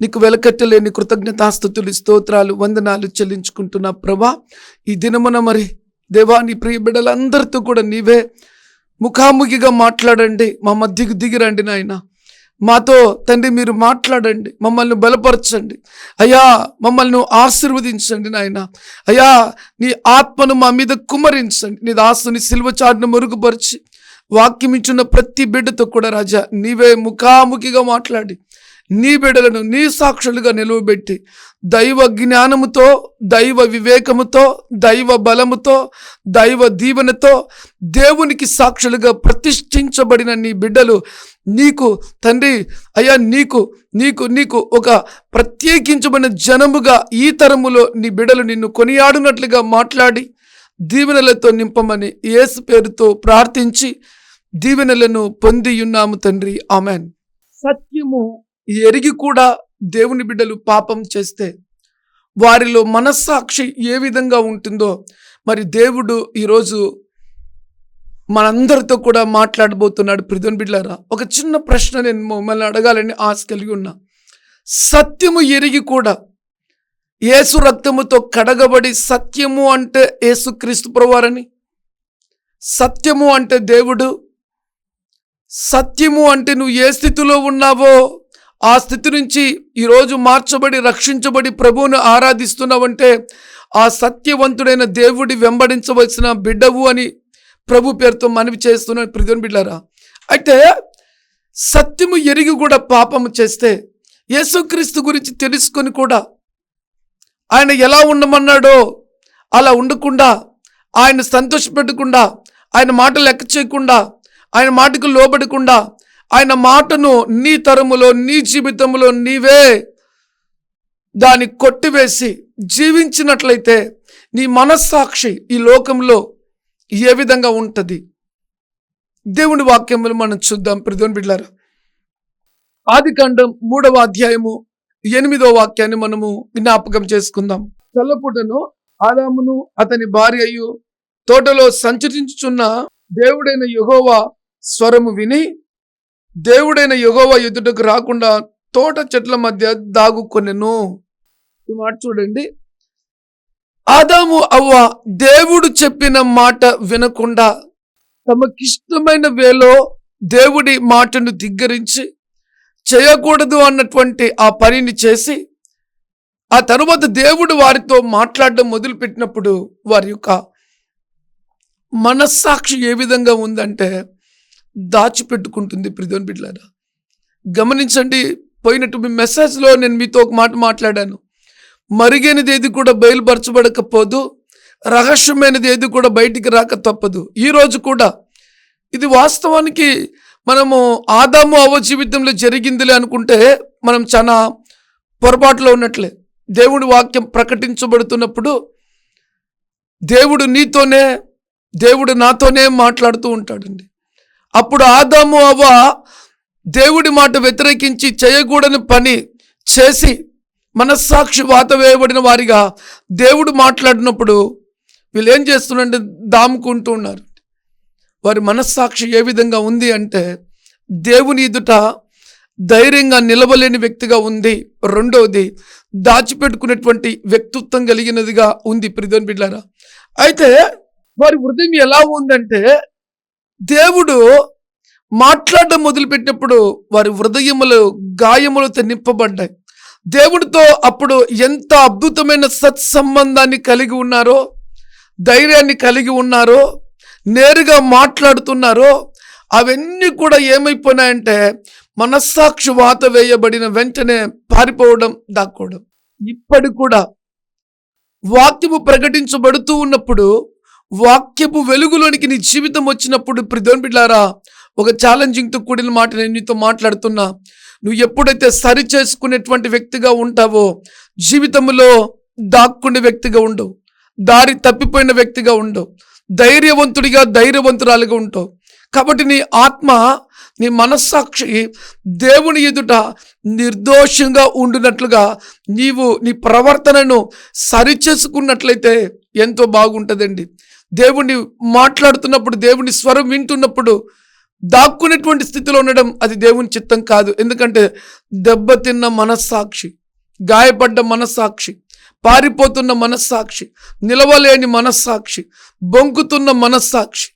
నీకు వెలకట్టలేని కృతజ్ఞతాస్థుతులు స్తోత్రాలు వందనాలు చెల్లించుకుంటున్నా ప్రభా. ఈ దినమున మరి దేవా నీ ప్రియ బిడ్డలందరితో కూడా నీవే ముఖాముఖిగా మాట్లాడండి మా మధ్యకు దిగిరండి నాయన. మాతో తండ్రి మీరు మాట్లాడండి మమ్మల్ని బలపరచండి. అయ్యా మమ్మల్ని ఆశీర్వదించండి నాయన. అయ్యా నీ ఆత్మను మా మీద కుమరించండి నీ దాసుని సిల్వ చాటును మెరుగుపరిచి వాక్యం ఇచ్చిన ప్రతి బిడ్డతో కూడా రాజా నీవే ముఖాముఖిగా మాట్లాడి నీ బిడలను నీ సాక్షులుగా నిలువబెట్టి దైవ జ్ఞానముతో దైవ వివేకముతో దైవ బలముతో దైవ దీవెనతో దేవునికి సాక్షులుగా ప్రతిష్ఠించబడిన నీ బిడ్డలు నీకు తండ్రి అయ్యా నీకు నీకు నీకు ఒక ప్రత్యేకించబడిన జనముగా ఈ తరములో నీ బిడ్డలు నిన్ను కొనియాడునట్లుగా మాట్లాడి దీవెనలతో నింపమని యేసు పేరుతో ప్రార్థించి దీవెనలను పొంది ఉన్నాము తండ్రి. ఆమెన్. సత్యము ఎరిగి కూడా దేవుని బిడ్డలు పాపం చేస్తే వారిలో మనస్సాక్షి ఏ విధంగా ఉంటుందో మరి దేవుడు ఈరోజు మనందరితో కూడా మాట్లాడబోతున్నాడు. ప్రిధుని బిడ్డలారా ఒక చిన్న ప్రశ్న నేను మిమ్మల్ని అడగాలని ఆశ కలిగి ఉన్నా. సత్యము ఎరిగి కూడా ఏసు రక్తముతో కడగబడి సత్యము అంటే ఏసు క్రీస్తు ప్రవారని సత్యము అంటే దేవుడు? సత్యము అంటే నువ్వు ఏ స్థితిలో ఉన్నావో ఆ స్థితి నుంచి ఈరోజు మార్చబడి రక్షించబడి ప్రభువును ఆరాధిస్తున్నావంటే ఆ సత్యవంతుడైన దేవుడి వెంబడించవలసిన బిడ్డవు అని ప్రభు పేరుతో మనవి చేస్తున్న ప్రతిని బిడ్డారా అయితే సత్యము ఎరిగి కూడా పాపము చేస్తే యేసుక్రీస్తు గురించి తెలుసుకొని కూడా ఆయన ఎలా ఉండమన్నాడో అలా ఉండకుండా ఆయన సంతోషపెట్టకుండా ఆయన మాట లెక్క చేయకుండా ఆయన మాటకు లోబడకుండా ఆయన మాటను నీ తరములో నీ జీవితంలో నీవే దాన్ని కొట్టివేసి జీవించినట్లయితే నీ మనస్సాక్షి ఈ లోకంలో ఏ విధంగా ఉంటుంది? దేవుని వాక్యములు మనం చూద్దాం. ప్రతిని బిడ్డారా ఆది కాండం మూడవ అధ్యాయము ఎనిమిదో వాక్యాన్ని మనము జ్ఞాపకం చేసుకుందాం. చల్లపూటను ఆదామును అతని భార్యయు తోటలో సంచరించుచున్న దేవుడైన యెహోవా స్వరము విని దేవుడైన యుగవ ఎదుటకు రాకుండా తోట చెట్ల మధ్య దాగుకొనెను. ఈ మాట చూడండి. ఆదాము అవ్వ దేవుడు చెప్పిన మాట వినకుండా తమకిష్టమైన వేలో దేవుడి మాటను ధిగ్గరించి చేయకూడదు అన్నటువంటి ఆ పనిని చేసి ఆ తరువాత దేవుడు వారితో మాట్లాడడం మొదలుపెట్టినప్పుడు వారి యొక్క మనస్సాక్షి ఏ విధంగా ఉందంటే దాచిపెట్టుకుంటుంది ప్రిధోన్ బిడ్లారా. గమనించండి పోయినట్టు మీ మెసేజ్లో నేను మీతో ఒక మాట మాట్లాడాను. మరిగైనది ఏది కూడా బయలుపరచబడకపోదు రహస్యమైనది ఏది కూడా బయటికి రాక తప్పదు. ఈ రోజు కూడా ఇది వాస్తవానికి మనము ఆదాము అవ జీవితంలో జరిగిందిలే అనుకుంటే మనం చాలా పొరపాటులో ఉన్నట్లే. దేవుడి వాక్యం ప్రకటించబడుతున్నప్పుడు దేవుడు నీతోనే దేవుడు నాతోనే మాట్లాడుతూ ఉంటాడండి. అప్పుడు ఆదాము అవ్వ దేవుడి మాట వ్యతిరేకించి చేయకూడని పని చేసి మనస్సాక్షి వాత వేయబడిన వారిగా దేవుడు మాట్లాడినప్పుడు వీళ్ళు ఏం చేస్తున్నారంటే దాముకుంటూ ఉన్నారు. వారి మనస్సాక్షి ఏ విధంగా ఉంది అంటే దేవుని ఎదుట ధైర్యంగా నిలవలేని వ్యక్తిగా ఉంది. రెండవది దాచిపెట్టుకునేటువంటి వ్యక్తిత్వం కలిగినదిగా ఉంది. ప్రిధోన్ బిడ్లారా అయితే వారి హృదయం ఎలా ఉందంటే దేవుడు మాట్లాడడం మొదలుపెట్టినప్పుడు వారి హృదయములు గాయములతో నింపబడ్డాయి దేవుడితో అప్పుడు ఎంత అద్భుతమైన సత్సంబంధాన్ని కలిగి ఉన్నారో ధైర్యాన్ని కలిగి ఉన్నారో నేరుగా మాట్లాడుతున్నారో అవన్నీ కూడా ఏమైపోయినాయంటే మనస్సాక్షి వాత వేయబడిన వెంటనే పారిపోవడం దాక్కోవడం. ఇప్పటి కూడా వాక్యము ప్రకటించబడుతూ ఉన్నప్పుడు వాక్యపు వెలుగులోనికి నీ జీవితం వచ్చినప్పుడు ప్రిధోన్ బిడ్లారా ఒక ఛాలెంజింగ్తో కూడిన మాట నేను నీతో మాట్లాడుతున్నా. నువ్వు ఎప్పుడైతే సరి చేసుకునేటువంటి వ్యక్తిగా ఉంటావో జీవితంలో దాక్కునే వ్యక్తిగా ఉండవు. దారి తప్పిపోయిన వ్యక్తిగా ఉండవు. ధైర్యవంతుడిగా ధైర్యవంతురాలుగా ఉంటావు. కాబట్టి నీ ఆత్మ నీ మనస్సాక్షి దేవుని ఎదుట నిర్దోషంగా ఉండినట్లుగా నీవు నీ ప్రవర్తనను సరిచేసుకున్నట్లయితే ఎంతో బాగుంటుందండి. దేవుణ్ణి మాట్లాడుతున్నప్పుడు దేవుని స్వరం వింటున్నప్పుడు దాక్కునేటువంటి స్థితిలో ఉండడం అది దేవుని చిత్తం కాదు. ఎందుకంటే దెబ్బతిన్న మనస్సాక్షి గాయపడ్డ మనస్సాక్షి పారిపోతున్న మనస్సాక్షి నిలవలేని మనస్సాక్షి బొంకుతున్న మనస్సాక్షి.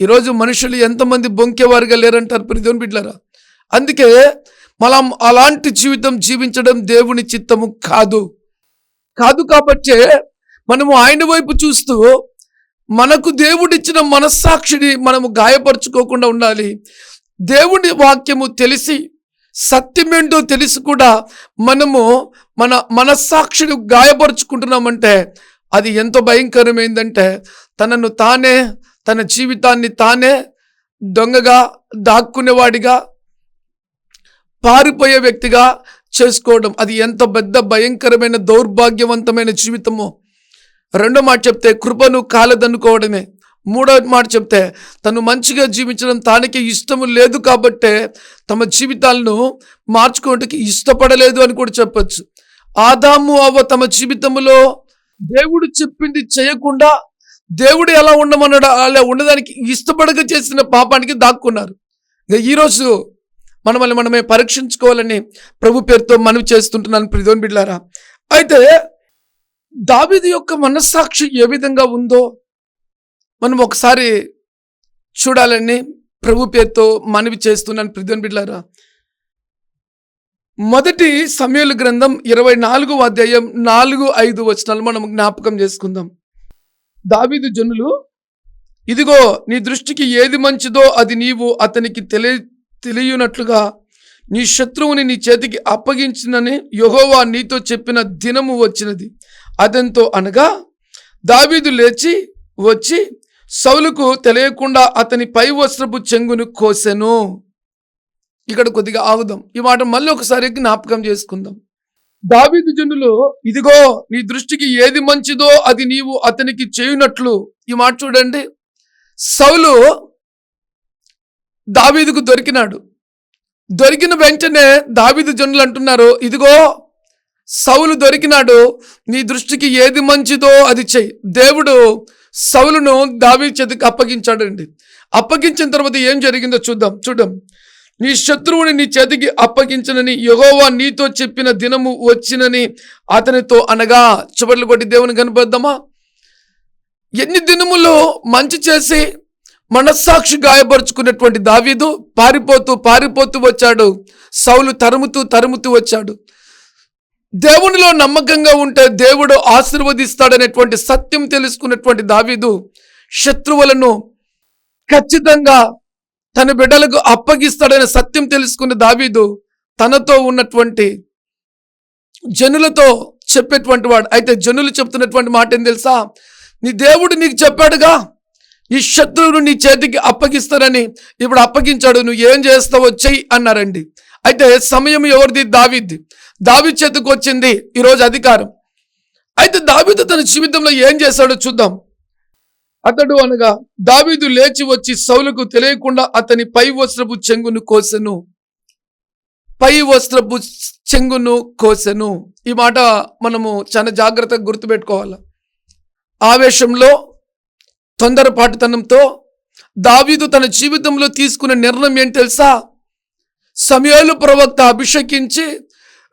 ఈరోజు మనుషులు ఎంతమంది బొంకేవారుగా లేరంటారు ప్రిదేవుని బిడ్డలారా? అందుకే మనం అలాంటి జీవితం జీవించడం దేవుని చిత్తము కాదు. కాదు కాబట్టే మనము ఆయన వైపు చూస్తూ మనకు దేవుడిచ్చిన మనస్సాక్షిని మనము గాయపరుచుకోకుండా ఉండాలి. దేవుడి వాక్యము తెలిసి సత్యమేంటో తెలిసి కూడా మనము మన మనస్సాక్షిని గాయపరుచుకుంటున్నామంటే అది ఎంతో భయంకరమైందంటే తనను తానే తన జీవితాన్ని తానే దొంగగా దాక్కునేవాడిగా పారిపోయే వ్యక్తిగా చేసుకోవడం అది ఎంత పెద్ద భయంకరమైన దౌర్భాగ్యవంతమైన జీవితమో. రెండో మాట చెప్తే కృపను కాలదన్నుకోవడమే. మూడో మాట చెప్తే తను మంచిగా జీవించడం తానికి ఇష్టము లేదు కాబట్టే తమ జీవితాలను మార్చుకోవడానికి ఇష్టపడలేదు అని కూడా చెప్పచ్చు. ఆదాము అవ్వ తమ జీవితంలో దేవుడు చెప్పింది చేయకుండా దేవుడు ఎలా ఉండమన్నాడు అలా ఉండడానికి ఇష్టపడక చేసిన పాపానికి దాక్కున్నారు. ఇక ఈరోజు మనల్ని మనమే పరీక్షించుకోవాలని ప్రభు పేరుతో మనవి చేస్తుంటున్నాను ప్రిధోన్ బిడ్లారా అయితే దావిది యొక్క మనస్సాక్షి ఏ విధంగా ఉందో మనం ఒకసారి చూడాలని ప్రభు పేరుతో మనవి చేస్తున్నాను ప్రిదోన్ బిడ్లారా మొదటి సమయల గ్రంథం ఇరవై నాలుగు అధ్యాయం నాలుగు ఐదు వచనాలు మనం జ్ఞాపకం చేసుకుందాం. దావీదు జనులు ఇదిగో నీ దృష్టికి ఏది మంచిదో అది నీవు అతనికి తెలియ తెలియనట్లుగా నీ శత్రువుని నీ చేతికి అప్పగించినని యహోవా నీతో చెప్పిన దినము వచ్చినది. అతనితో అనగా దావీదు లేచి వచ్చి సౌలుకు తెలియకుండా అతని పై వస్త్రపు చెంగును కోసెను. ఇక్కడ కొద్దిగా ఆగుదాం. ఈ మాట మళ్ళీ ఒకసారి జ్ఞాపకం చేసుకుందాం. దావీదు జనులు ఇదిగో నీ దృష్టికి ఏది మంచిదో అది నీవు అతనికి చేయునట్లు. ఈ మాట చూడండి. సౌలు దావీదుకు దొరికినాడు. దొరికిన వెంటనే దావీదు జనులు అంటున్నారు ఇదిగో సౌలు దొరికినాడు నీ దృష్టికి ఏది మంచిదో అది చెయ్యి. దేవుడు సౌలును దావి చేతికి అప్పగించాడండి. అప్పగించిన తర్వాత ఏం జరిగిందో చూద్దాం చూద్దాం. నీ శత్రువుని నీ చేతికి అప్పగించనని యహోవా నీతో చెప్పిన దినము వచ్చినని అతనితో అనగా చివర్లు కొట్టి దేవుని కనపద్దామా ఎన్ని దినములు మంచి చేసి మనస్సాక్షి గాయపరుచుకున్నటువంటి దావీదు పారిపోతూ పారిపోతూ వచ్చాడు. సౌలు తరుముతూ తరుముతూ వచ్చాడు. దేవునిలో నమ్మకంగా ఉంటే దేవుడు ఆశీర్వదిస్తాడనేటువంటి సత్యం తెలుసుకున్నటువంటి దావీదు శత్రువులను ఖచ్చితంగా తన బిడ్డలకు అప్పగిస్తాడనే సత్యం తెలుసుకున్న దావీదు తనతో ఉన్నటువంటి జనులతో చెప్పేటువంటి వాడు. అయితే జనులు చెప్తున్నటువంటి మాట ఏం తెలుసా? నీ దేవుడు నీకు చెప్పాడుగా ఈ శత్రువును నీ చేతికి అప్పగిస్తారని ఇప్పుడు అప్పగించాడు నువ్వు ఏం చేస్తావో చెయ్యి అన్నారండి. అయితే సమయం ఎవరిది? దావీద్ది దాబీ చేతికి వచ్చింది ఈరోజు అధికారం. అయితే దావీదు తన జీవితంలో ఏం చేశాడో చూద్దాం. అతడు అనగా దావీదు లేచి వచ్చి సౌలకు తెలియకుండా అతని పై వస్త్రపు చెంగును కోసెను. పై వస్త్రపు చెంగును కోసెను. ఈ మాట మనము చాలా జాగ్రత్తగా గుర్తుపెట్టుకోవాలి. ఆవేశంలో తొందరపాటుతనంతో దావీదు తన జీవితంలో తీసుకున్న నిర్ణయం ఏం తెలుసా? సమయాలు ప్రవక్త అభిషేకించి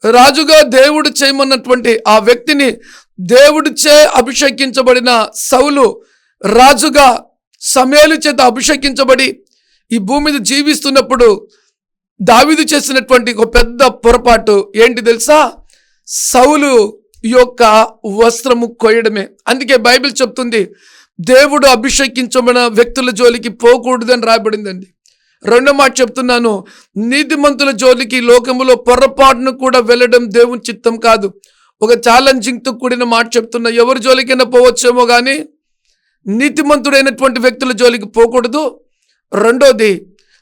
రాజుగా దేవుడు చేయమన్నటువంటి ఆ వ్యక్తిని దేవుడిచే అభిషేకించబడిన సౌలు రాజుగా సమయాలు చేత అభిషేకించబడి ఈ భూమి మీద జీవిస్తున్నప్పుడు దావిదు చేసినటువంటి ఒక పెద్ద పొరపాటు ఏంటి తెలుసా? సౌలు యొక్క వస్త్రము కొయ్యడమే. అందుకే బైబిల్ చెప్తుంది దేవుడు అభిషేకించబడిన వ్యక్తుల జోలికి పోకూడదని రాయబడిందండి. రెండో మాట చెప్తున్నాను. నీతిమంతుల జోలికి లోకములో పొరపాటును కూడా వెళ్ళడం దేవుని చిత్తం కాదు. ఒక ఛాలెంజింగ్తో కూడిన మాట చెప్తున్నా. ఎవరి జోలికైనా పోవచ్చేమో కానీ నీతిమంతుడైనటువంటి వ్యక్తుల జోలికి పోకూడదు. రెండోది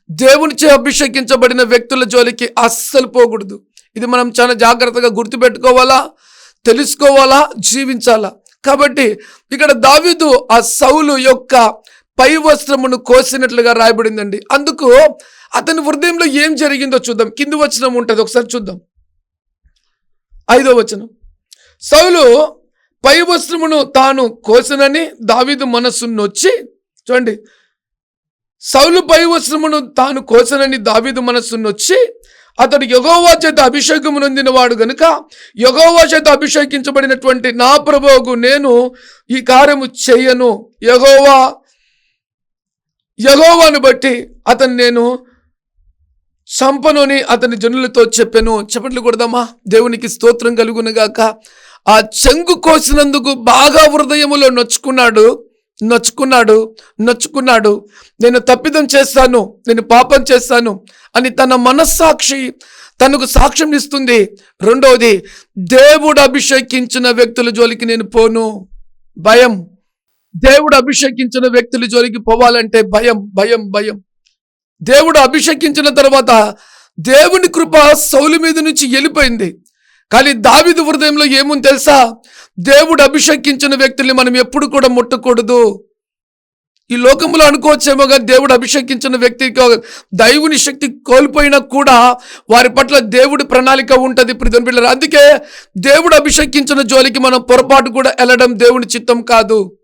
దేవునిచే అభిషేకించబడిన వ్యక్తుల జోలికి అస్సలు పోకూడదు. ఇది మనం చాలా జాగ్రత్తగా గుర్తుపెట్టుకోవాలా? తెలుసుకోవాలా? జీవించాలా? కాబట్టి ఇక్కడ దావీదు ఆ సౌలు యొక్క పై వస్త్రమును కోసినట్లుగా రాయబడిందండి. అందుకు అతని హృదయంలో ఏం జరిగిందో చూద్దాం. కింది వచనం ఉంటుంది. ఒకసారి చూద్దాం. ఐదో వచనం. సౌలు పై వస్త్రమును తాను కోసనని దావీదు మనస్సు నొచ్చి చూడండి. సౌలు పై వస్త్రమును తాను కోసనని దావీదు మనస్సు నొచ్చి అతడు యగోవా చేత అభిషేకము నొందినవాడు గనుక యగోవా చేత అభిషేకించబడినటువంటి నా ప్రభువుకు నేను ఈ కార్యము చెయ్యను యగోవా యగోవాను బట్టి అతను నేను చంపనుని అతని జనులతో చెప్పాను. చెప్పట్లు కొడదామా? దేవునికి స్తోత్రం కలుగునగాక ఆ చెంగు కోసినందుకు బాగా హృదయములో నొచ్చుకున్నాడు. నొచ్చుకున్నాడు. నొచ్చుకున్నాడు. నేను తప్పిదం చేస్తాను. నేను పాపం చేస్తాను అని తన మనస్సాక్షి తనకు సాక్ష్యం ఇస్తుంది. రెండవది దేవుడు అభిషేకించిన వ్యక్తుల జోలికి నేను పోను. భయం. దేవుడు అభిషేకించిన వ్యక్తుల జోలికి పోవాలంటే భయం భయం భయం. దేవుడు అభిషేకించిన తర్వాత దేవుని కృప సౌలు మీద నుంచి వెళ్ళిపోయింది. కానీ దావిదు హృదయంలో ఏముంది తెలుసా? దేవుడు అభిషేకించిన వ్యక్తుల్ని మనం ఎప్పుడు కూడా ముట్టకూడదు. ఈ లోకంలో అనుకోవచ్చేమోగా దేవుడు అభిషేకించిన వ్యక్తికి దైవుని శక్తి కోల్పోయినా కూడా వారి పట్ల దేవుడి ప్రణాళిక ఉంటుంది. ప్రిధన్ పిల్లలు అందుకే దేవుడు అభిషేకించిన జోలికి మనం పొరపాటు కూడా వెళ్ళడం దేవుని చిత్తం కాదు.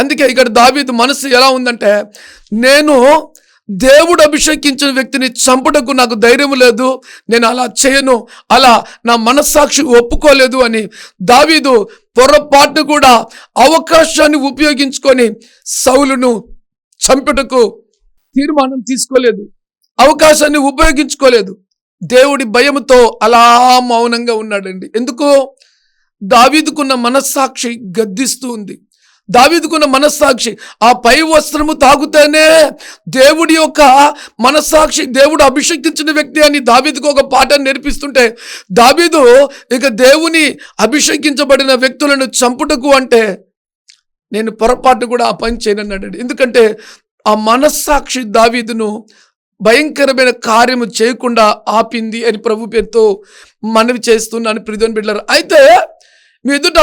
అందుకే ఇక్కడ దావీదు మనసు ఎలా ఉందంటే నేను దేవుడు అభిషేకించిన వ్యక్తిని చంపుటకు నాకు ధైర్యం లేదు నేను అలా చేయను అలా నా మనస్సాక్షి ఒప్పుకోలేదు అని దావీదు పొరపాటు కూడా అవకాశాన్ని ఉపయోగించుకొని సౌలును చంపుటకు తీర్మానం తీసుకోలేదు అవకాశాన్ని ఉపయోగించుకోలేదు. దేవుడి భయముతో అలా మౌనంగా ఉన్నాడండి. ఎందుకు? దావీదుకున్న మనస్సాక్షి గద్దిస్తూ ఉంది. దావీదుకున్న మనస్సాక్షి ఆ పై వస్త్రము తాగుతేనే దేవుడి యొక్క మనస్సాక్షి దేవుడు అభిషేకించిన వ్యక్తి అని దావీదుకు ఒక పాఠాన్ని నేర్పిస్తుంటే దావీదు ఇక దేవుని అభిషేకించబడిన వ్యక్తులను చంపుటకు అంటే నేను పొరపాటు కూడా ఆ పని చేయనన్నాడు ఎందుకంటే ఆ మనస్సాక్షి దావీదును భయంకరమైన కార్యము చేయకుండా ఆపింది అని ప్రభు పేరుతో మనవి చేస్తున్నాను ప్రిధోన్ బిడ్డలారు. అయితే మీ ఎదుట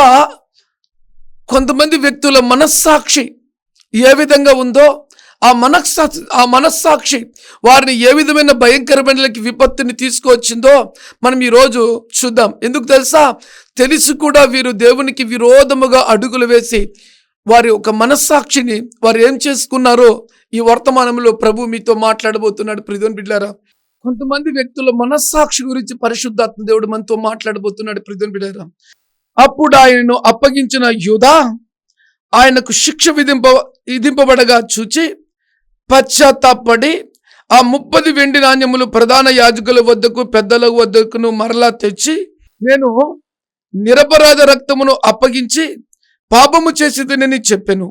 కొంతమంది వ్యక్తుల మనస్సాక్షి ఏ విధంగా ఉందో ఆ మనస్సాక్షి ఆ మనస్సాక్షి వారిని ఏ విధమైన భయంకరమైన విపత్తుని తీసుకువచ్చిందో మనం ఈరోజు చూద్దాం. ఎందుకు తెలుసా? తెలిసి కూడా వీరు దేవునికి విరోధముగా అడుగులు వేసి వారి ఒక మనస్సాక్షిని వారు ఏం చేసుకున్నారో ఈ వర్తమానంలో ప్రభు మీతో మాట్లాడబోతున్నాడు. ప్రిధోన్ బిడ్డారా కొంతమంది వ్యక్తుల మనస్సాక్షి గురించి పరిశుద్ధాత్మ దేవుడు మనతో మాట్లాడబోతున్నాడు. ప్రిధోన్ బిడ్డారా అప్పుడు ఆయనను అప్పగించిన యూదా ఆయనకు శిక్ష విధింప విధింపబడగా చూచి పశ్చాత్తాపడి ఆ ముప్పది వెండి నాణ్యములు ప్రధాన యాజకుల వద్దకు పెద్దల వద్దకును మరలా తెచ్చి నేను నిరపరాధ రక్తమును అప్పగించి పాపము చేసేదని చెప్పాను.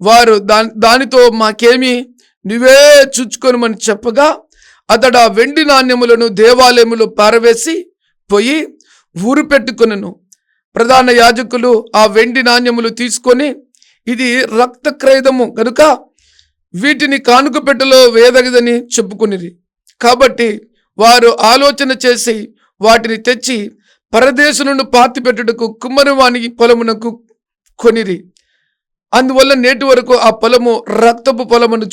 వారు దాని దానితో మాకేమి నువ్వే చూచుకొనమని చెప్పగా అతడు ఆ వెండి నాణ్యములను దేవాలయములో పారవేసి పోయి ఊరు పెట్టుకునను. ప్రధాన యాజకులు ఆ వెండి నాణ్యములు తీసుకొని ఇది రక్తక్రయదము కనుక వీటిని కానుకపెట్టలో వేదగదని చెప్పుకునేది కాబట్టి వారు ఆలోచన చేసి వాటిని తెచ్చి పరదేశం నుండి పాతి పెట్టుటకు కుమ్మరవాణి పొలమునకు కొనిరి. అందువల్ల నేటి వరకు ఆ పొలము రక్తపు పొలమను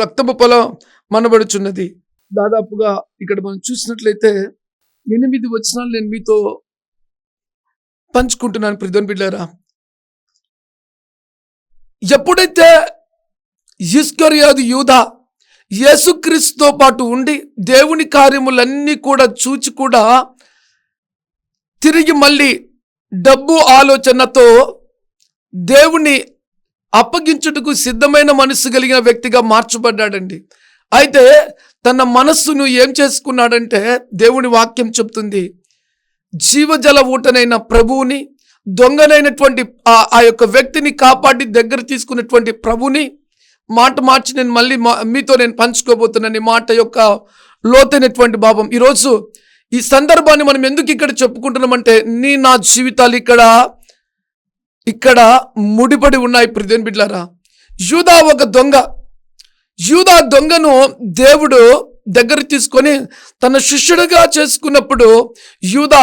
రక్తపు పొలం మనబడుచున్నది దాదాపుగా ఇక్కడ మనం చూసినట్లయితే ఎనిమిది వచనాలు నేను మీతో పంచుకుంటున్నాను ప్రిధోన్ బిడ్డారా ఎప్పుడైతే ఈశ్వర్యాది యూధ యేసుక్రీస్తుతో పాటు ఉండి దేవుని కార్యములన్నీ కూడా చూచి కూడా తిరిగి మళ్ళీ డబ్బు ఆలోచనతో దేవుని అప్పగించుటకు సిద్ధమైన మనస్సు కలిగిన వ్యక్తిగా మార్చబడ్డాడండి. అయితే తన మనస్సును ఏం చేసుకున్నాడంటే దేవుని వాక్యం చెప్తుంది. జీవజల ఊటనైన ప్రభువుని దొంగనైనటువంటి ఆ ఆ యొక్క వ్యక్తిని కాపాడి దగ్గర తీసుకున్నటువంటి ప్రభుని మాట మార్చి నేను మళ్ళీ మా- మీతో నేను పంచుకోబోతున్నాను ఈ మాట యొక్క లోతైనటువంటి భావం. ఈరోజు ఈ సందర్భాన్ని మనం ఎందుకు ఇక్కడ చెప్పుకుంటున్నామంటే నీ నా జీవితాలు ఇక్కడ ఇక్కడ ముడిపడి ఉన్నాయి ప్రదేన్ బిడ్లారా. యూదా ఒక దొంగ. యూదా దొంగను దేవుడు దగ్గర తీసుకొని తన శిష్యుడిగా చేసుకున్నప్పుడు యూద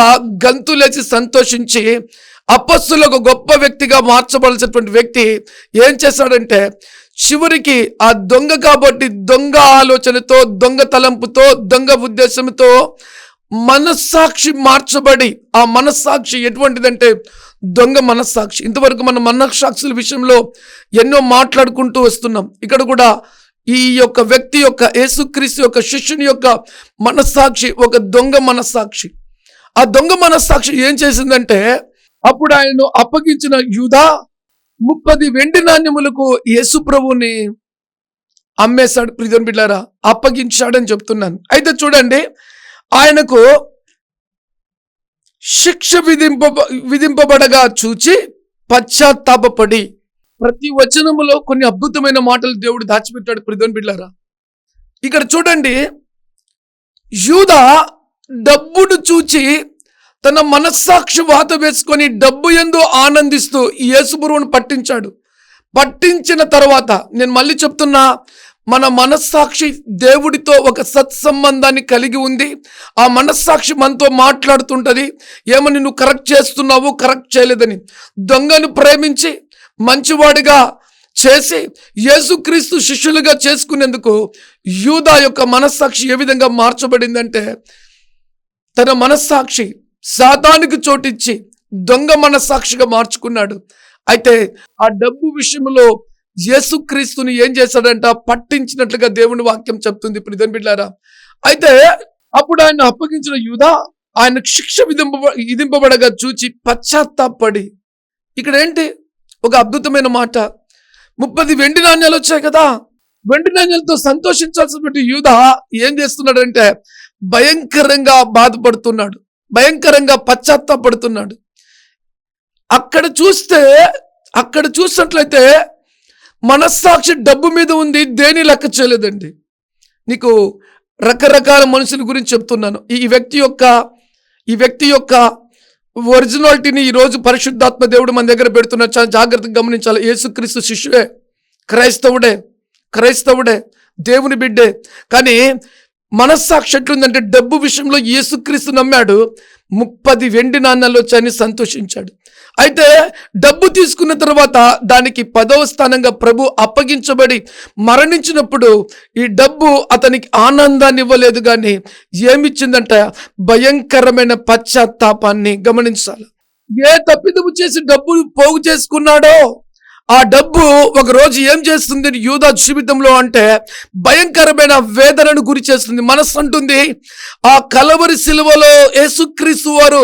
గంతులేసి సంతోషించి అపస్సులకు గొప్ప వ్యక్తిగా మార్చబడాల్సినటువంటి వ్యక్తి ఏం చేశాడంటే చివరికి ఆ దొంగ కాబట్టి దొంగ ఆలోచనతో దొంగ తలంపుతో దొంగ ఉద్దేశంతో మనస్సాక్షి మార్చబడి ఆ మనస్సాక్షి ఎటువంటిదంటే దొంగ మనస్సాక్షి. ఇంతవరకు మన మనస్సాక్షుల విషయంలో ఎన్నో మాట్లాడుకుంటూ వస్తున్నాం. ఇక్కడ కూడా ఈ యొక్క వ్యక్తి యొక్క యేసుక్రీస్తు యొక్క శిష్యుని యొక్క మనస్సాక్షి ఒక దొంగ మనస్సాక్షి. ఆ దొంగ మనస్సాక్షి ఏం చేసిందంటే అప్పుడు ఆయనను అప్పగించిన యూదా ముప్పది వెండి నాణ్యములకు యేసు ప్రభుని అమ్మేశాడు. ప్రిజన్ బిడ్డారా అప్పగించాడని చెప్తున్నాను. అయితే చూడండి ఆయనకు శిక్ష విధింప విధింపబడగా చూచి పశ్చాత్తాపడి ప్రతి వచనములో కొన్ని అద్భుతమైన మాటలు దేవుడు దాచిపెట్టాడు ప్రిధన్ బిడ్డారా ఇక్కడ చూడండి యూద డబ్బును చూచి తన మనస్సాక్షి వాత వేసుకొని డబ్బు ఎందు ఆనందిస్తూ యేసుబురువును పట్టించాడు. పట్టించిన తర్వాత నేను మళ్ళీ చెప్తున్నా మన మనస్సాక్షి దేవుడితో ఒక సత్సంబంధాన్ని కలిగి ఉంది. ఆ మనస్సాక్షి మనతో మాట్లాడుతుంటది ఏమని నువ్వు కరెక్ట్ చేస్తున్నావు కరెక్ట్ చేయలేదని. దొంగను ప్రేమించి మంచివాడిగా చేసి యేసుక్రీస్తు శిష్యులుగా చేసుకునేందుకు యూదా యొక్క మనస్సాక్షి ఏ విధంగా మార్చబడిందంటే తన మనస్సాక్షి శాతానికి చోటిచ్చి దొంగ మనస్సాక్షిగా మార్చుకున్నాడు. అయితే ఆ డబ్బు విషయంలో యేసుక్రీస్తుని ఏం చేశాడంట? పట్టించినట్లుగా దేవుని వాక్యం చెప్తుంది. ప్రిధన్ బిడ్లారా అయితే అప్పుడు ఆయన అప్పగించిన యూదా ఆయనకు శిక్ష విధింప విధింపబడగా చూచి పశ్చాత్తాపడి ఇక్కడ ఏంటి? ఒక అద్భుతమైన మాట. ముప్పది వెండి నాణ్యాలు వచ్చాయి కదా. వెండి నాణ్యాలతో సంతోషించాల్సినటువంటి యూద ఏం చేస్తున్నాడంటే భయంకరంగా బాధపడుతున్నాడు. భయంకరంగా పశ్చాత్తాపడుతున్నాడు. అక్కడ చూస్తే అక్కడ చూసినట్లయితే మనస్సాక్షి డబ్బు మీద ఉంది దేని లెక్క చేయలేదండి. నీకు రకరకాల మనుషుల గురించి చెప్తున్నాను. ఈ వ్యక్తి యొక్క ఈ వ్యక్తి యొక్క ఒరిజినాలిటీని ఈరోజు పరిశుద్ధాత్మ దేవుడు మన దగ్గర పెడుతున్న చాలా జాగ్రత్తగా గమనించాలి. యేసుక్రీస్తు శిష్యుడే క్రైస్తవుడే క్రైస్తవుడే దేవుని బిడ్డే. కానీ మనస్సాక్షి ఎట్లుందంటే డబ్బు విషయంలో యేసుక్రీస్తు నమ్మాడు. ముప్పది వెండి నాణ్యాలు వచ్చాయని సంతోషించాడు. అయితే డబ్బు తీసుకున్న తర్వాత దానికి పదవ స్థానంగా ప్రభు అప్పగించబడి మరణించినప్పుడు ఈ డబ్బు అతనికి ఆనందాన్ని ఇవ్వలేదు కానీ ఏమిచ్చిందంట? భయంకరమైన పశ్చాత్తాపాన్ని గమనించాలి. ఏ తప్పిదము చేసి డబ్బు పోగు చేసుకున్నాడో? ఆ డబ్బు ఒక రోజు ఏం చేస్తుంది యూదా జీవితంలో అంటే భయంకరమైన వేదనను గురి చేస్తుంది. మనస్సు అంటుంది ఆ కలవరి శిలువలో యేసుక్రీస్తు వారు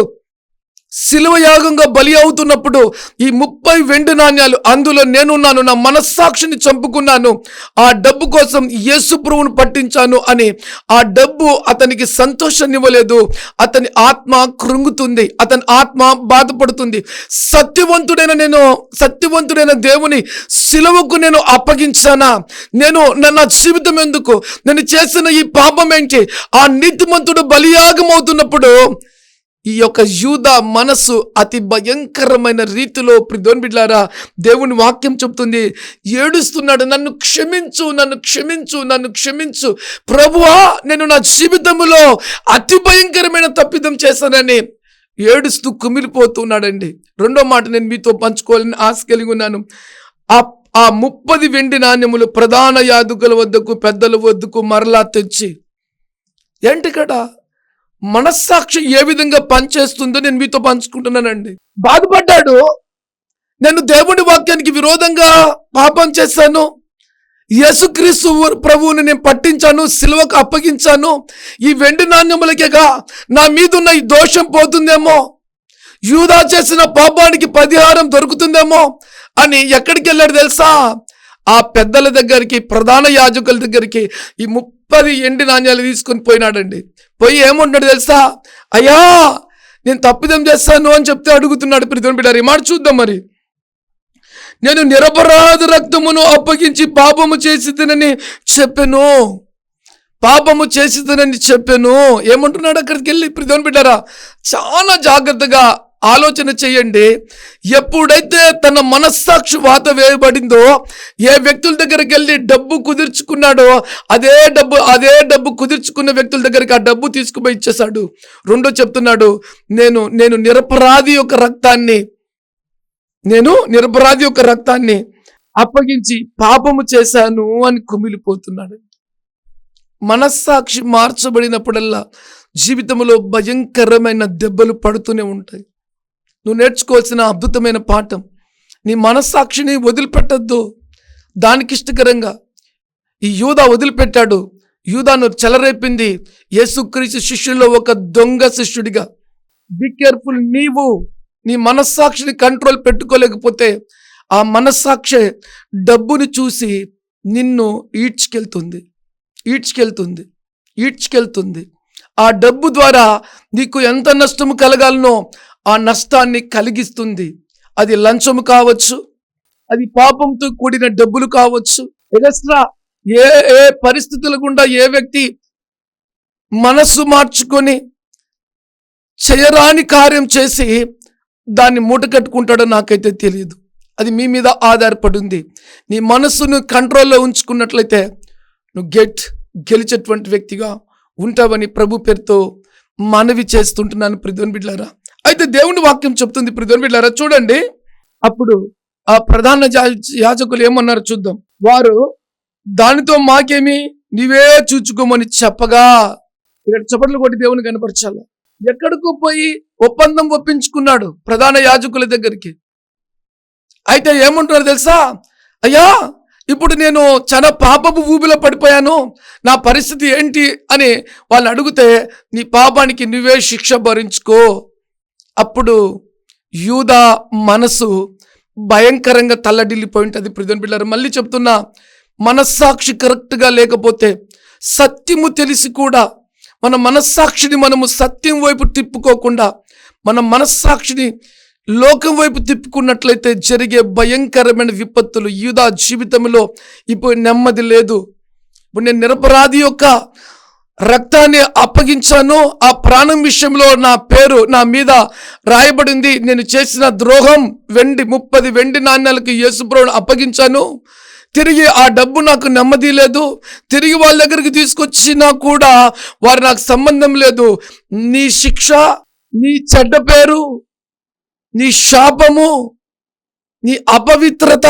శిలువయాగంగా బలి అవుతున్నప్పుడు ఈ ముప్పై వెండి నాణ్యాలు అందులో నేనున్నాను నా మనస్సాక్షిని చంపుకున్నాను ఆ డబ్బు కోసం యేసు ప్రభువును పట్టించాను అని. ఆ డబ్బు అతనికి సంతోషాన్ని ఇవ్వలేదు అతని ఆత్మ కృంగుతుంది అతని ఆత్మ బాధపడుతుంది. సత్యవంతుడైన నేను సత్యవంతుడైన దేవుని శిలువకు నేను అప్పగించానా? నేను నా నా జీవితం ఎందుకు? నేను చేసిన ఈ పాపం ఏంటి? ఆ నీతిమంతుడు బలియాగం అవుతున్నప్పుడు ఈ యొక్క యూద మనసు అతి భయంకరమైన రీతిలో ప్రిదోన్ బిడ్లారా దేవుని వాక్యం చెప్తుంది. ఏడుస్తున్నాడు నన్ను క్షమించు నన్ను క్షమించు నన్ను క్షమించు. ప్రభువా నేను నా జీవితంలో అతి భయంకరమైన తప్పిదం చేశానని. ఏడుస్తూ కుమిలిపోతున్నాడండి. రెండో మాట నేను మీతో పంచుకోవాలని ఆశ కలిగి ఉన్నాను. ఆ ఆ ముప్పది వెండి నాణ్యములు ప్రధాన యాదుకుల వద్దకు పెద్దల వద్దకు మరలా తెచ్చి. ఏంటి కదా మనస్సాక్షి ఏ విధంగా పనిచేస్తుందో నేను మీతో పంచుకుంటున్నానండి. బాధపడ్డాడు. నేను దేవుడి వాక్యానికి విరోధంగా పాపం చేశాను. యేసుక్రీస్తు ప్రభువుని నేను పట్టించాను సిలువకు అప్పగించాను. ఈ వెండి నాణ్యములకేగా నా మీదున్న ఈ దోషం పోతుందేమో? యూదా చేసిన పాపానికి పరిహారం దొరుకుతుందేమో? అని ఎక్కడికి వెళ్ళాడు తెలుసా? ఆ పెద్దల దగ్గరికి ప్రధాన యాజకుల దగ్గరికి ఈ ముప్పది ఎండి నాణ్యాలు తీసుకొని పోయినాడండి. పోయి ఏమంటున్నాడు తెలుసా? అయ్యా నేను తప్పిదం చేస్తాను అని చెప్తే అడుగుతున్నాడు ప్రితం బిడ్డ మాట చూద్దాం మరి. నేను నిరపరాధ రక్తమును అప్పగించి పాపము చేసిదనని చెప్పాను. పాపము చేసిదనని చెప్పాను. ఏమంటున్నాడు అక్కడికి వెళ్ళి ప్రితం బిడ్డారా? చాలా జాగ్రత్తగా ఆలోచన చేయండి. ఎప్పుడైతే తన మనస్సాక్షి వాత వేయబడిందో ఏ వ్యక్తుల దగ్గరికి వెళ్ళి డబ్బు కుదుర్చుకున్నాడో అదే డబ్బు అదే డబ్బు కుదుర్చుకున్న వ్యక్తుల దగ్గరికి ఆ డబ్బు తీసుకుపోయి ఇచ్చేశాడు. రెండో చెప్తున్నాడు నేను నేను నిరపరాధి యొక్క రక్తాన్ని నేను నిరపరాధి యొక్క రక్తాన్ని అప్పగించి పాపము చేశాను అని కుమిలిపోతున్నాడు. మనస్సాక్షి మార్చబడినప్పుడల్లా జీవితంలో భయంకరమైన దెబ్బలు పడుతూనే ఉంటాయి. నువ్వు నేర్చుకోవాల్సిన అద్భుతమైన పాఠం. నీ మనస్సాక్షిని వదిలిపెట్టద్దు. దానికి ఇష్టకరంగా ఈ యూదా వదిలిపెట్టాడు. యూదాను చెలరేపింది. యేసుక్రీస్తు శిష్యుల్లో ఒక దొంగ శిష్యుడిగా. బి కేర్ఫుల్ నీవు. నీ మనస్సాక్షిని కంట్రోల్ పెట్టుకోలేకపోతే ఆ మనస్సాక్షి డబ్బుని చూసి నిన్ను ఈడ్చుకెళ్తుంది. ఈడ్చుకెళ్తుంది. ఈడ్చుకెళ్తుంది. ఆ డబ్బు ద్వారా నీకు ఎంత నష్టము కలగాలనో ఆ నష్టాన్ని కలిగిస్తుంది. అది లంచము కావచ్చు అది పాపంతో కూడిన డబ్బులు కావచ్చు. ఎగస్ట్రా ఏ ఏ పరిస్థితుల గుండా ఏ వ్యక్తి మనస్సు మార్చుకొని చేయరాని కార్యం చేసి దాన్ని మూట కట్టుకుంటాడో నాకైతే తెలియదు. అది మీ మీద ఆధారపడింది. నీ మనస్సును కంట్రోల్లో ఉంచుకున్నట్లయితే నువ్వు గెట్ గెలిచేటువంటి వ్యక్తిగా ఉంటావని ప్రభు పేరుతో మనవి చేస్తుంటున్నాను ప్రిధోన్ బిడ్లారా అయితే దేవుని వాక్యం చెప్తుంది ప్రిధోన్ బిడ్లారా చూడండి. అప్పుడు ఆ ప్రధాన యాజకులు ఏమన్నారు చూద్దాం. వారు దానితో మాకేమి నీవే చూచుకోమని చెప్పగా. ఇక్కడ చప్పట్లు కొట్టి దేవుని కనపరచాలి. ఎక్కడికో పోయి ఒప్పందం ఒప్పించుకున్నాడు ప్రధాన యాజకుల దగ్గరికి. అయితే ఏమంటున్నారు తెలుసా? అయ్యా ఇప్పుడు నేను చాలా పాపపు ఊబిలో పడిపోయాను. నా పరిస్థితి ఏంటి? అని వాళ్ళు అడిగితే నీ పాపానికి నువ్వే శిక్ష భరించుకో. అప్పుడు యూదా మనసు భయంకరంగా తల్లడిల్లిపోయి ఉంటుంది ప్రిజన్ బిళ్ళారు మళ్ళీ చెప్తున్నా మనస్సాక్షి కరెక్ట్గా లేకపోతే సత్యము తెలిసి కూడా మన మనస్సాక్షిని మనము సత్యం వైపు తిప్పుకోకుండా మన మనస్సాక్షిని లోకం వైపు తిప్పుకున్నట్లయితే జరిగే భయంకరమైన విపత్తులు యూదా జీవితంలో ఇప్పుడు నెమ్మది లేదు. ఇప్పుడు నేను నిరపరాధి యొక్క రక్తాన్ని అప్పగించాను. ఆ ప్రాణం విషయంలో నా పేరు నా మీద రాయబడింది. నేను చేసిన ద్రోహం వెండి ముప్పది వెండి నాణ్యాలకు యేసుప్రభుని అప్పగించాను. తిరిగి ఆ డబ్బు నాకు నెమ్మది లేదు. తిరిగి వాళ్ళ దగ్గరికి తీసుకొచ్చినా కూడా వారు నాకు సంబంధం లేదు. నీ శిక్ష నీ చెడ్డ పేరు నీ శాపము నీ అపవిత్రత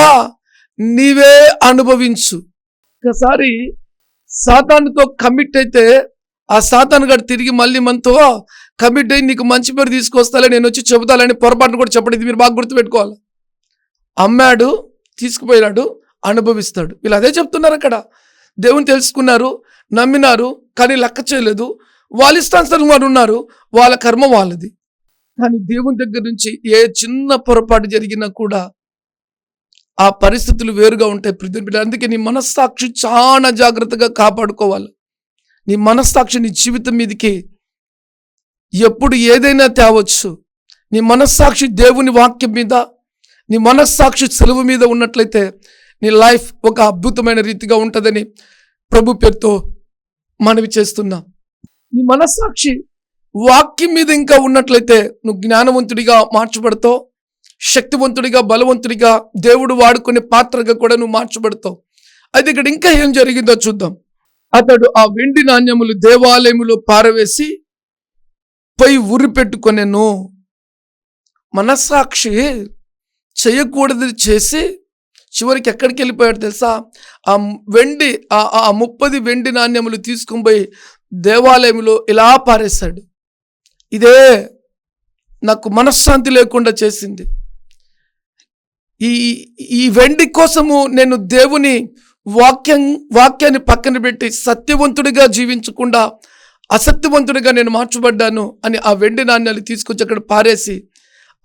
నీవే అనుభవించు. ఒకసారి సాతానుతో కమిట్ అయితే ఆ సాతాను గారు తిరిగి మళ్ళీ మనతో కమిట్ అయ్యి నీకు మంచి పేరు తీసుకొస్తాలే నేను వచ్చి చెబుతాలని పొరపాటును కూడా చెప్పండి ఇది మీరు బాగా గుర్తుపెట్టుకోవాలి. అమ్మాడు తీసుకుపోయినాడు అనుభవిస్తాడు. వీళ్ళు అదే చెప్తున్నారు అక్కడ. దేవుని తెలుసుకున్నారు నమ్మినారు కానీ లెక్క చేయలేదు. వాళ్ళ ఇష్టానుసారం వారు ఉన్నారు వాళ్ళ కర్మ వాళ్ళది. కానీ దేవుని దగ్గర నుంచి ఏ చిన్న పొరపాటు జరిగినా కూడా ఆ పరిస్థితులు వేరుగా ఉంటాయి ప్రతి బిడ్డ అందుకే నీ మనస్సాక్షి చాలా జాగ్రత్తగా కాపాడుకోవాలి. నీ మనస్సాక్షి నీ జీవితం మీదకి ఎప్పుడు ఏదైనా తేవచ్చు. నీ మనస్సాక్షి దేవుని వాక్యం మీద నీ మనస్సాక్షి సెలవు మీద ఉన్నట్లయితే నీ లైఫ్ ఒక అద్భుతమైన రీతిగా ఉంటుందని ప్రభు పేరుతో మనవి చేస్తున్నా. నీ మనస్సాక్షి వాక్యం మీద ఇంకా ఉన్నట్లయితే నువ్వు జ్ఞానవంతుడిగా మార్చబడతావు. శక్తివంతుడిగా బలవంతుడిగా దేవుడు వాడుకునే పాత్రగా కూడా నువ్వు మార్చబడతావు. అయితే ఇక్కడ ఇంకా ఏం జరిగిందో చూద్దాం. అతడు ఆ వెండి నాణ్యములు దేవాలయములో పారవేసి పై ఉరి పెట్టుకొనెను. మనస్సాక్షి చేయకూడదు చేసి చివరికి ఎక్కడికి వెళ్ళిపోయాడు తెలుసా? ఆ వెండి ఆ ఆ ముప్పది వెండి నాణ్యములు తీసుకుని పోయి దేవాలయంలో ఇలా పారేశాడు. ఇదే నాకు మనశ్శాంతి లేకుండా చేసింది. ఈ ఈ వెండి కోసము నేను దేవుని వాక్యం వాక్యాన్ని పక్కన పెట్టి సత్యవంతుడిగా జీవించకుండా అసత్యవంతుడిగా నేను మార్చబడ్డాను అని ఆ వెండి నాణ్యాలు తీసుకొచ్చి అక్కడ పారేసి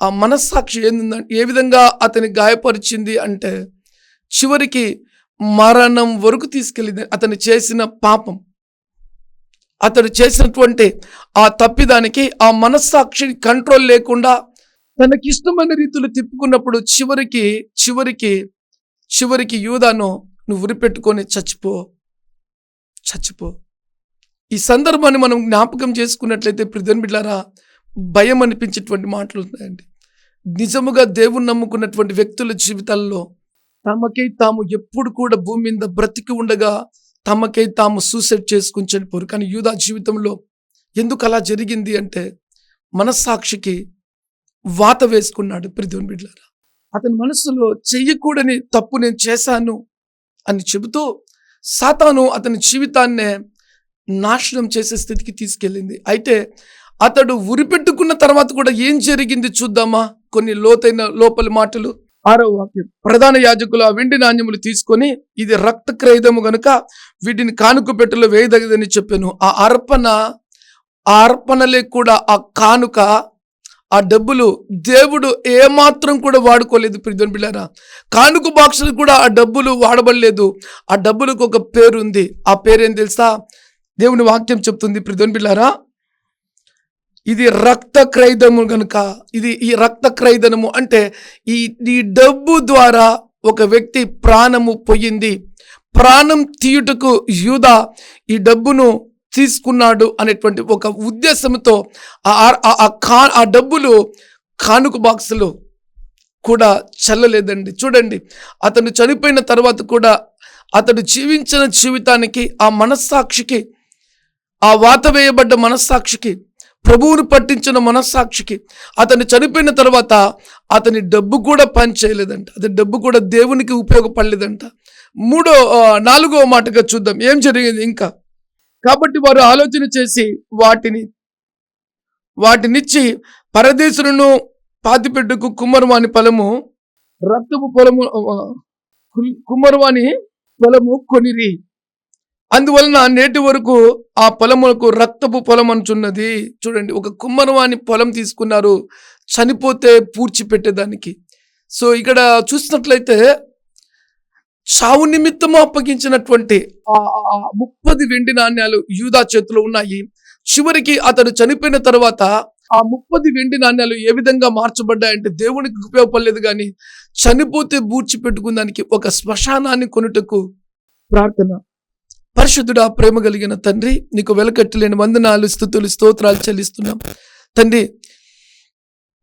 ఆ మనస్సాక్షి ఏంది ఏ విధంగా అతని గాయపరిచింది అంటే చివరికి మరణం వరకు తీసుకెళ్ళింది అతను చేసిన పాపం. అతడు చేసినటువంటి ఆ తప్పిదానికి ఆ మనస్సాక్షి కంట్రోల్ లేకుండా తనకి ఇష్టమైన రీతిలో తిప్పుకున్నప్పుడు చివరికి చివరికి చివరికి యూదాను నువ్వు ఉరిపెట్టుకొని చచ్చిపో. చచ్చిపో. ఈ సందర్భాన్ని మనం జ్ఞాపకం చేసుకున్నట్లయితే ప్రిధన్ భయం అనిపించేటువంటి మాటలు ఉన్నాయండి. నిజముగా దేవుని నమ్ముకున్నటువంటి వ్యక్తుల జీవితాల్లో తమకై తాము ఎప్పుడు కూడా భూమి మీద బ్రతికి ఉండగా తమకై తాము సూసైడ్ చేసుకుని చనిపోరు. కానీ యూదా జీవితంలో ఎందుకు అలా జరిగింది అంటే మనస్సాక్షికి వాత వేసుకున్నాడు ప్రిధుని బిడ్డలారా. అతని మనసులో చెయ్యకూడని తప్పు నేను చేశాను అని చెబుతూ సాతాను అతని జీవితాన్నే నాశనం చేసే స్థితికి తీసుకెళ్ళింది. అయితే అతడు ఉరిపెట్టుకున్న తర్వాత కూడా ఏం జరిగింది చూద్దామా? కొన్ని లోతైన లోపలి మాటలు. ఆరో వాక్యం. ప్రధాన యాజకులు ఆ వెండి నాణ్యములు తీసుకొని ఇది రక్త క్రయదము గనుక వీటిని కానుక పెట్టెలో వేయదగదని చెప్పాను. ఆ అర్పణ ఆ అర్పణలే కూడా ఆ కానుక ఆ డబ్బులు దేవుడు ఏమాత్రం కూడా వాడుకోలేదు ప్రిధన్ బిళ్ళారా కానుక బాక్సులు కూడా ఆ డబ్బులు వాడబడలేదు. ఆ డబ్బులకు ఒక పేరు ఉంది ఆ పేరేం తెలుసా? దేవుని వాక్యం చెప్తుంది ప్రిధన్ బిళ్ళారా ఇది రక్త క్రైదము కనుక ఇది ఈ రక్త క్రైదనము అంటే ఈ ఈ డబ్బు ద్వారా ఒక వ్యక్తి ప్రాణము పోయింది. ప్రాణం తీయుటకు యూదా ఈ డబ్బును తీసుకున్నాడు అనేటువంటి ఒక ఉద్దేశంతో ఆ- ఆ- కా ఆ డబ్బులు కానుక బాక్సులు కూడా చల్లలేదండి. చూడండి అతను చనిపోయిన తర్వాత కూడా అతడు జీవించిన జీవితానికి ఆ మనస్సాక్షికి ఆ వాత వేయబడ్డ మనస్సాక్షికి ప్రభువును పట్టించిన మనస్సాక్షికి అతను చనిపోయిన తర్వాత అతని డబ్బు కూడా పని చేయలేదంట అతని డబ్బు కూడా దేవునికి ఉపయోగపడలేదంట. మూడో నాలుగో మాటగా చూద్దాం. ఏం జరిగింది ఇంకా? కాబట్టి వారు ఆలోచన చేసి వాటిని వాటినిచ్చి పరదేశులను పాతిపెట్టుకు కుమ్మరవాణి పొలము రక్తపు పొలము ఆ, పొలము కొనిరి. అందువలన నేటి వరకు ఆ పొలములకు రక్తపు పొలం అనుచున్నది. చూడండి ఒక కుమ్మరవాని పొలం తీసుకున్నారు చనిపోతే పూడ్చి పెట్టేదానికి సో ఇక్కడ చూసినట్లయితే చావు నిమిత్తము అప్పగించినటువంటి ఆ ఆ ముప్పది వెండి నాణ్యాలు యూదా చేతిలో ఉన్నాయి. చివరికి అతడు చనిపోయిన తర్వాత ఆ ముప్పది వెండి నాణ్యాలు ఏ విధంగా మార్చబడ్డాయంటే దేవునికి ఉపయోగపడలేదు కానీ చనిపోతే బూడ్చి పెట్టుకున్నానికి ఒక శ్మశానాన్ని కొనుటకు ప్రార్థన. పరిశుద్ధుడా ప్రేమ కలిగిన తండ్రి నీకు వెలకట్టలేని వందనాలు స్థుతులు స్తోత్రాలు చెల్లిస్తున్నాం. తండ్రి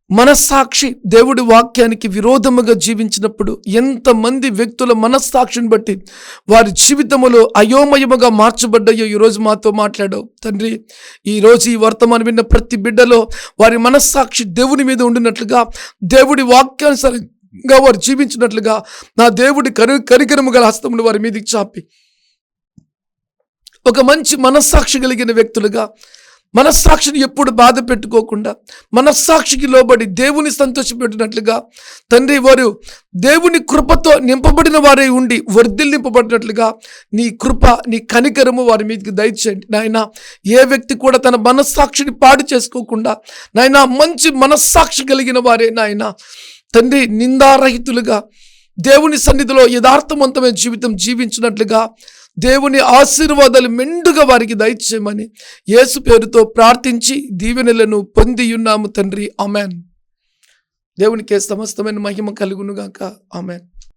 మనస్సాక్షి దేవుడి వాక్యానికి విరోధముగా జీవించినప్పుడు ఎంతమంది వ్యక్తుల మనస్సాక్షిని బట్టి వారి జీవితములో అయోమయముగా మార్చబడ్డాయో ఈరోజు మాతో మాట్లాడావు. తండ్రి ఈరోజు ఈ వర్తమానం విన్న ప్రతి బిడ్డలో వారి మనస్సాక్షి దేవుని మీద ఉండినట్లుగా దేవుడి వాక్యానుసారంగా వారు జీవించినట్లుగా నా దేవుడి కరి కరికరము గల హస్తమును వారి మీదకి చాపి. ఒక మంచి మనస్సాక్షి కలిగిన వ్యక్తులుగా మనస్సాక్షిని ఎప్పుడు బాధ పెట్టుకోకుండా మనస్సాక్షికి లోబడి దేవుని సంతోషపెట్టినట్లుగా తండ్రి వారు దేవుని కృపతో నింపబడిన వారే ఉండి వర్ధిల్లింపబడినట్లుగా నీ కృప నీ కనికరము వారి మీదకి దయచేయండి. నాయన ఏ వ్యక్తి కూడా తన మనస్సాక్షిని పాడు చేసుకోకుండా నాయన మంచి మనస్సాక్షి కలిగిన వారే నాయన. తండ్రి నిందారహితులుగా దేవుని సన్నిధిలో యథార్థవంతమైన జీవితం జీవించినట్లుగా దేవుని ఆశీర్వాదాలు మెండుగా వారికి దయచేయమని యేసు పేరుతో ప్రార్థించి దీవెనలను పొంది ఉన్నాము తండ్రి. ఆమెన్. దేవునికి సమస్తమైన మహిమ కలుగునుగాక. ఆమెన్.